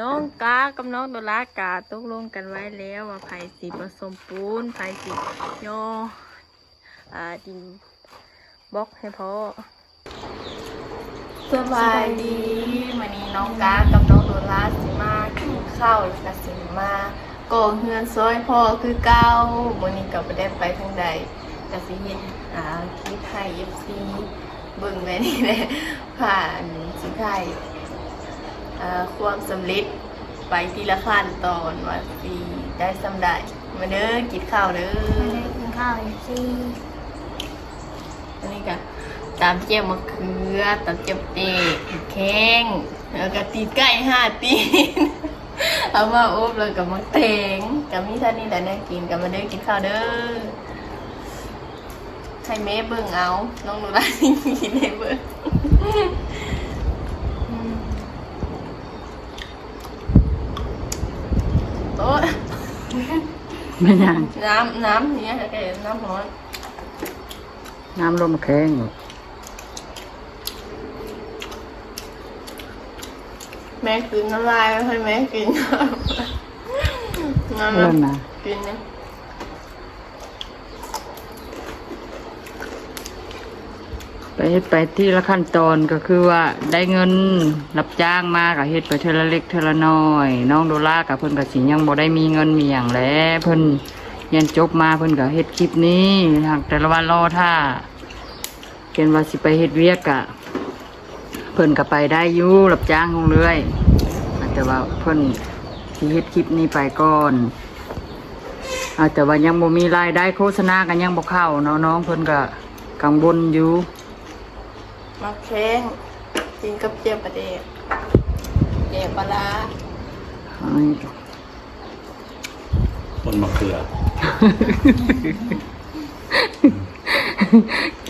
น้องกากับน้องโดรากาตกลงกันไว้แล้วว่าไผ่สิผสมปูนไผ่สิย่ออ่าดินบล็อกให้พ่อสบายดีวันนี้น้องกากับน้องโดราสิมากินข้าวแล้วก็สิมาก่อเฮือนซอยพ่อคือเก่าวันนี้ก็บ่ได้ไปทางใดก็สิเฮ็ดอ่าคลิปให้ FC เบิ่งไว้นี่แหละผ่านสิไทย ความสำเร็จไปทีละขั้นตอนว่าสีได้สำได้มาเด้อกินข้าวเด้อไม่ได้กินข้าวอีกทีอันนี้ก็ตามเจียวมะเขือตามเจียวเตะแข้งแล้วก็ตีนไก่ห้าตีนเอามาอบแล้วก็มาเตงกับมีท่านนี่แต่เนี่ยกินกับมาเด้อกินข้าวเด้อให้แม่เบิ่งเอา น้องหนูรักกินให้เบิ่ง โต๊ะไม่ยัง น้ำน้ำเนี้ยแกน้ำร้อนน้ำลมแข็งแม่กินน้ำลายให้แม่กินน้ำเริ่มนะ กินนะ ไปเฮ็ดไปที่ละขั้นตอนก็คือว่าได้เงินรับจ้างมาก็เฮ็ดไปเทละเล็กเทละน้อย น้องโดล่ากับเพิ่นก็สิยังบ่ได้มีเงินมีหยังแล้วเพิ่นเรียนจบมาเพิ่นก็เฮ็ดคลิปนี้ทางแต่ละวันรอท่าเกณฑ์ว่าสิไปเฮ็ดเวียกอะเพิ่นก็ไปได้อยู่รับจ้างคงเรื่อยแต่ว่าเพิ่นสิเฮ็ดคลิปนี้ไปก่อนอาแต่ว่ายังบ่มีรายได้โฆษณากันยังบ่เข้าเนาะน้องเพิ่นก็กังวลอยู่ มาแข้งกินกับเจียวปลาเดกเจียวปลาร้าต้นมะเขือ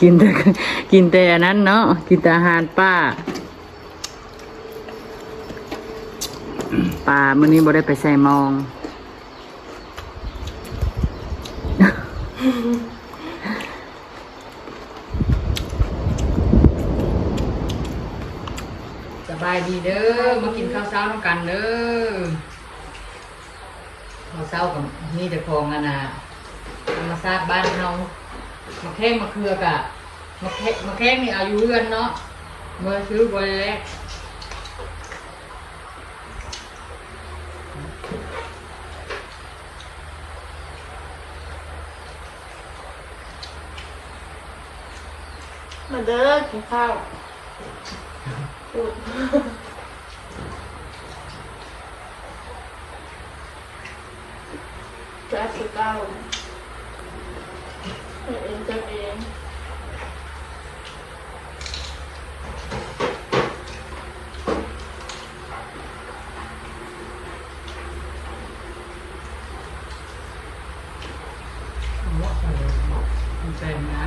กินแต่กินแต่อันนั้นเนาะกินแต่อาหารป้าป่ามื้อนี้บ่ได้ไปใส่มอง บายดีเด้อ มากินข้าวเช้าน้ำกันเด้อ ข้าวเช้ากับนี่แต่ของอันน่ะธรรมชาติบ้านเรามาแข้งมาเคือกะมาแข้งมาแข้งนี่อายู่เรือนเนาะเมื่อซื้อบริแรกมาเด้อกินข้าว พูดจ้าสิเก้าให้เองจะเอง หัวใส่มันเป็นนะ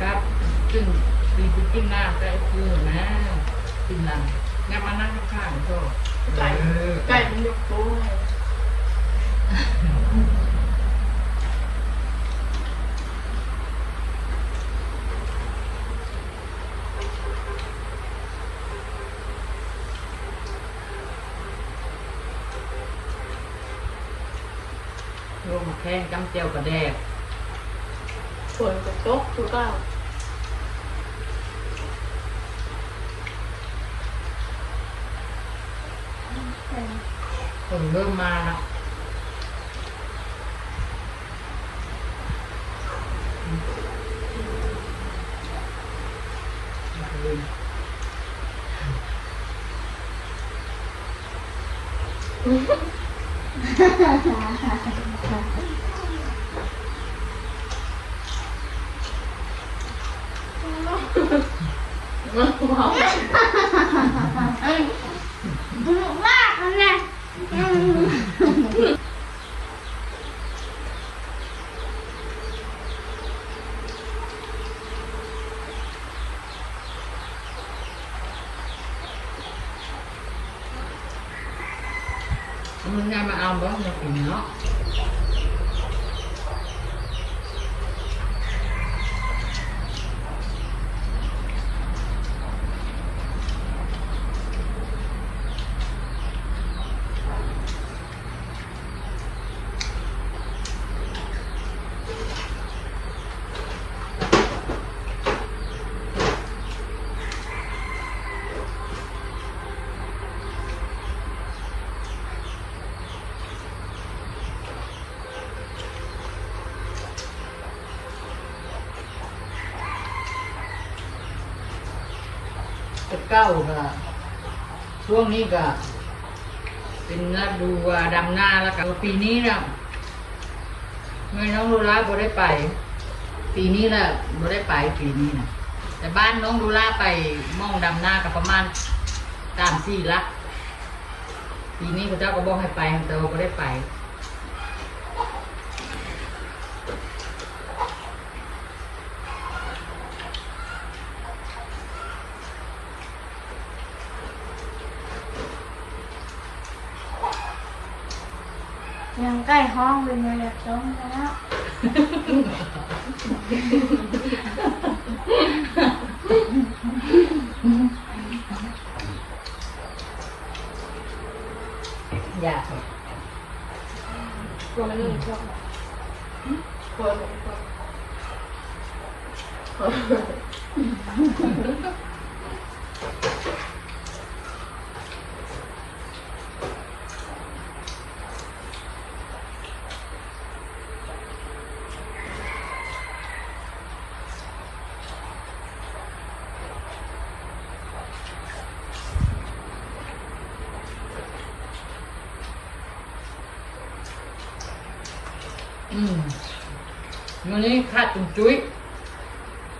ครับ ซึ่งปีนกินน้ำก็คือนะกินน้ำงั้นมานั่งข้างๆก็ไก่เออไก่มันยกโป้ให้ลงมาแข้งจำเจียวกระแดกส่วนกระโต๊ะถูกเก้า คนเริ่ มมาแล้วมัน เก้าก็ช่วงนี้ก็ เป็นฤดูว่าดำหน้าแล้วกันปีนี้นี่ยเมื่อน้องดูแลบ่ได้ไป ปีนี้แหละบ่ได้ไปปีนี้นะแต่บ้านน้องดูแลไปมองดำหน้ากับประมาณสามสี่ลักปีนี้พระเจ้าก็บอกให้ไปแต่ว่าบ่ได้ไป ยังใกล้ห้องเป็นเลยแบบต้องแล้วอยากตัวมันนี่ชอบตัวอืม วันนี้ขาดจุงจุ้ย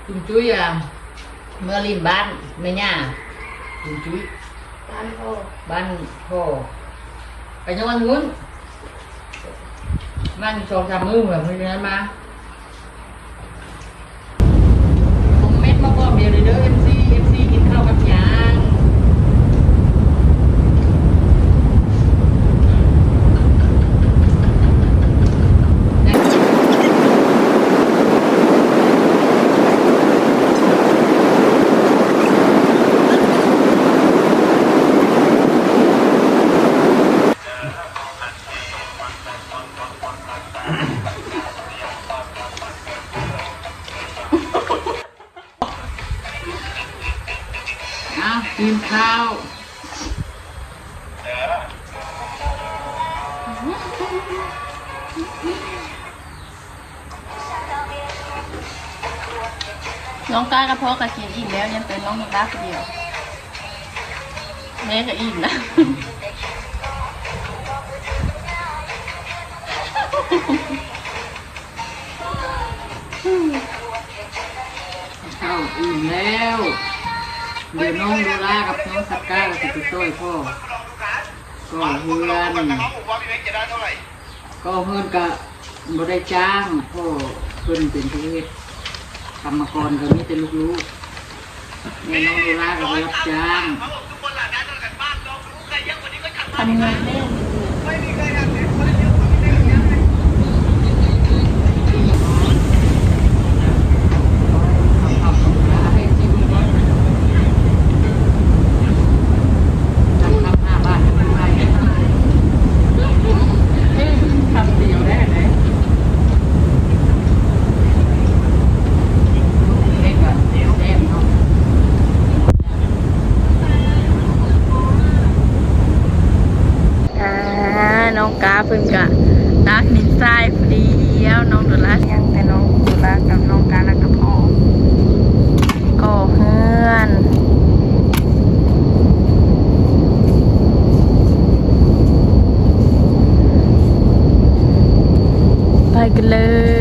จุงจุ้ยอะเมื่อลินบ้านแม่ย่าจุงจุ้ยตานโอบ้านพ่อไปจังหวัดนู้นบ้านสองสามมือแบบนี้นั้นมา น้องก้ากระเพาะกับกินอิ่มแล้วยังเป็นน้องมีก้าคนเดียวแม่ก็อิ่มนะข้าวอิ่มแล้วเดี๋ยวน้องดูลากับน้องสักก้าก็จะไปช่วยพ่อก็เฮือนก็เฮือนกะบ่ได้จ้างพ่อเพิ่นเป็นผู้เฮ็ด กรรมกรก็มีแต่ลูกๆแม่น้องดูลาก็ไปรับจ้างทำงานแน่ ทำทำให้ที่มือก่อนทำทำหน้าบ้านให้มันไปทำเดียวได้ไหมเล็กอะเดี๋ยวแดงเนาะ อ่า น้องกาเพิ่งกะตักนินทรายพอดีแล้วน้องดุลายังแต่น้องดุลากับน้องกาแล้วก็พอก่อเฮือนไปกันเลย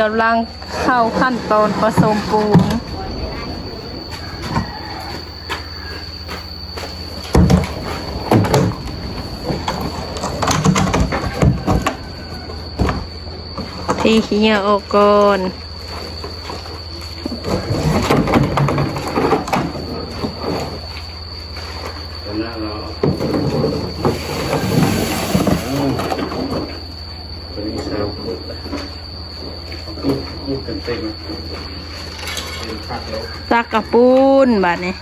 กำลังเข้าขั้นตอนผสมปูนที่เหี่ยวออกก่อน พูดพูดเต็มเต็มเต็มคัดแล้วซักกระปูนบาดนี้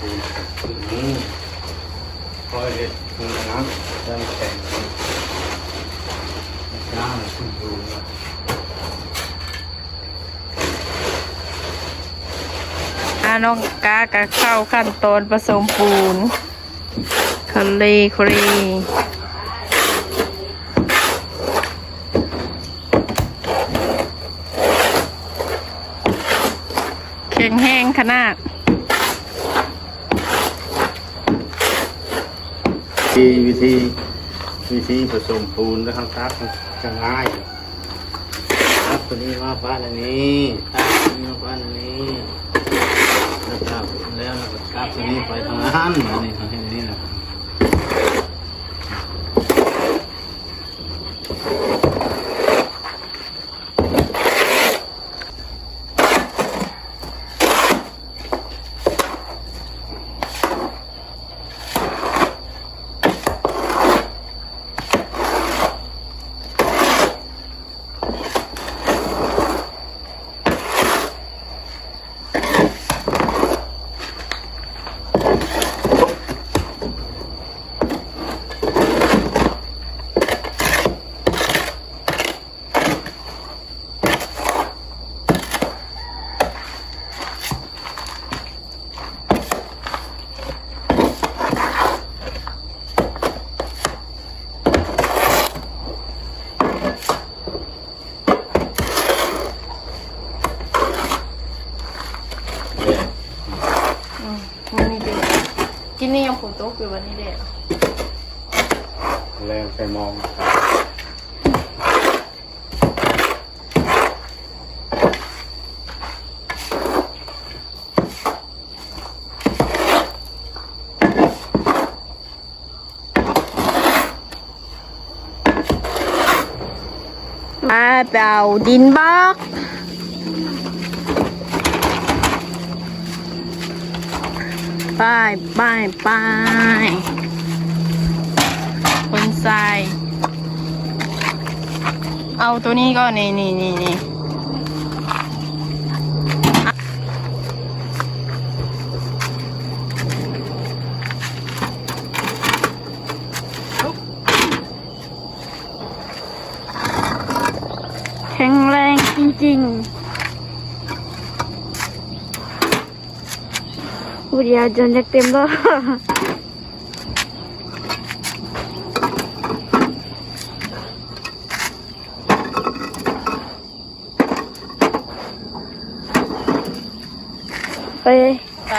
อืมคอยเด็ดมือน้ำดันแข็งน้ำขึ้นดูนะ อาน้องกากะเข้าขั้นตอนผสมปูนคันเลครีแข็งแห้งขนาดวิธีวิธีวิธีผสมปูนนะครับครับจะง่ายครับตัวนี้มาบ้านอันนี้ครับตัวนี้มาบ้านอันนี้นะครับแล้วเราก็ครับ ตัวนี้ไปทางนั้นนี่ทางนี้นี้เด็กกินนี่ยังผลโต๊ะคือวันนี้เด็กแรงไปมองครับมาเป่าดินบล็อก ไปไปไปคนใส่เอาตัวนี้ก็นี่นี่นี่นี่แข็งแรงจริง ๆ วิทยาจนจะเต็มแล้วไปไป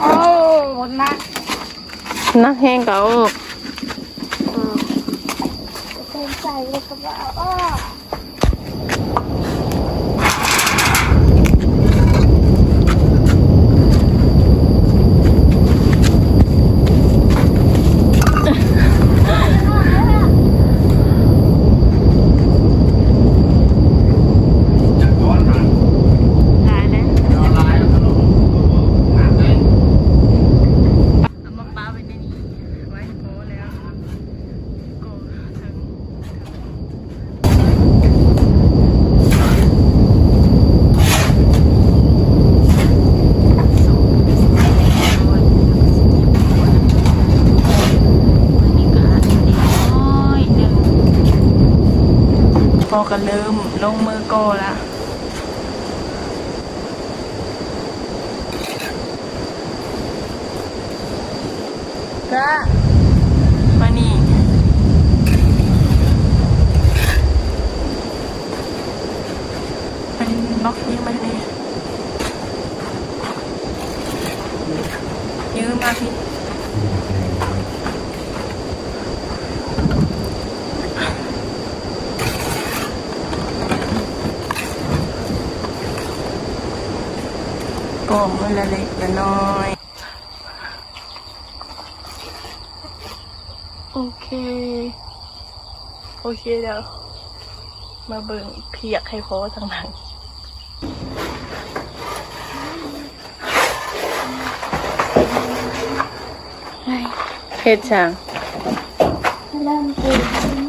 โอ้นักนักแห้งเก่าเป็นใจเลยกระเป๋าอ้อ จากก้อนมา ตายแล้ว เอาลายแล้วก็ลงหาได้ เอามาปาไว้ในนี้ไว้พอแล้วก็ถึงพอกันเริ่มลงมือโกแล้ว ก็มานี่มันล็อกยืมมาเนี่ยยืมมาพี่ อมมือละเล็กละน้อย โอเค โอเคเดี๋ยวมาเบิ่งเพียกให้พอทางหลังเฮ็ดช่างเริ่มตื่นเป็น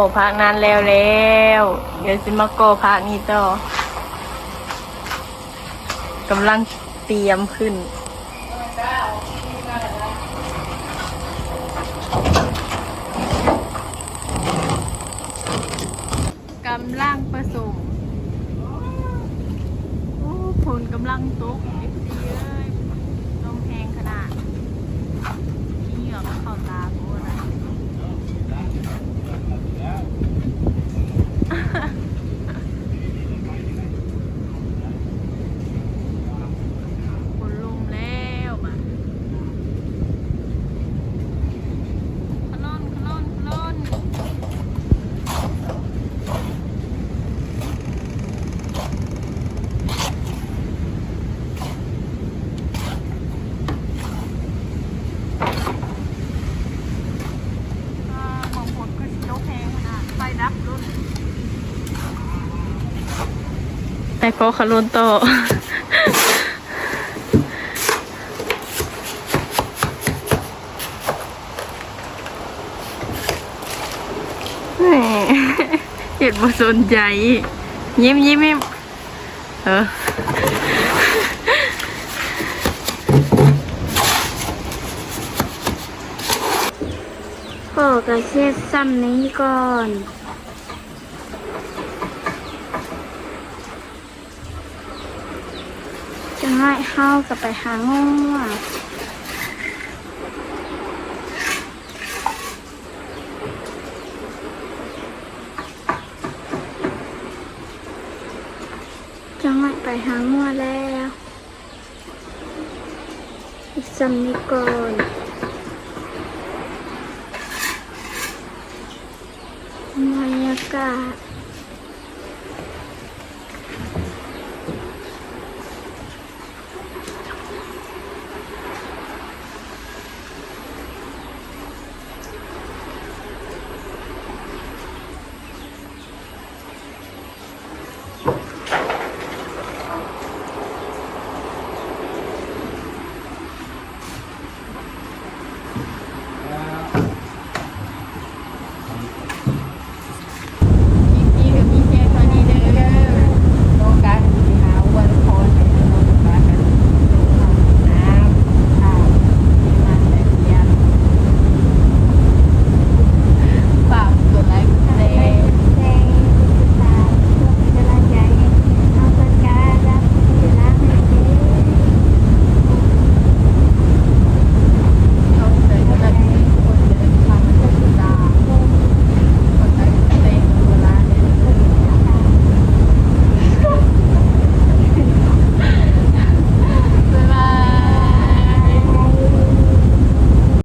โก้พักนานแล้วแล้ว เดี๋ยวสิมาโกพักนี้ต่อกำลังเตรียมขึ้นกำลังผสมโอ้ผลกำลังตกเอฟซีเอ้ยลมแพงขนาดที่เหงือกเข้าตาโบนะ ฝนลงแล้วมาขลอนขลอนขลอนอ่าของฝนก็ชิโลแพงขนาดไฟดับรุ่น แต่ก็ขลุนต่อเห็นมาสนใจ ยิ้มยิ้มยิ้มเออพ่อกระเช็ดซ้ำนี้ก่อน จะ ให้เฮากับไปหางูอะจะให้ไปหางูแล้วอีกซ้ำนี้ก่อนบรรยากาศ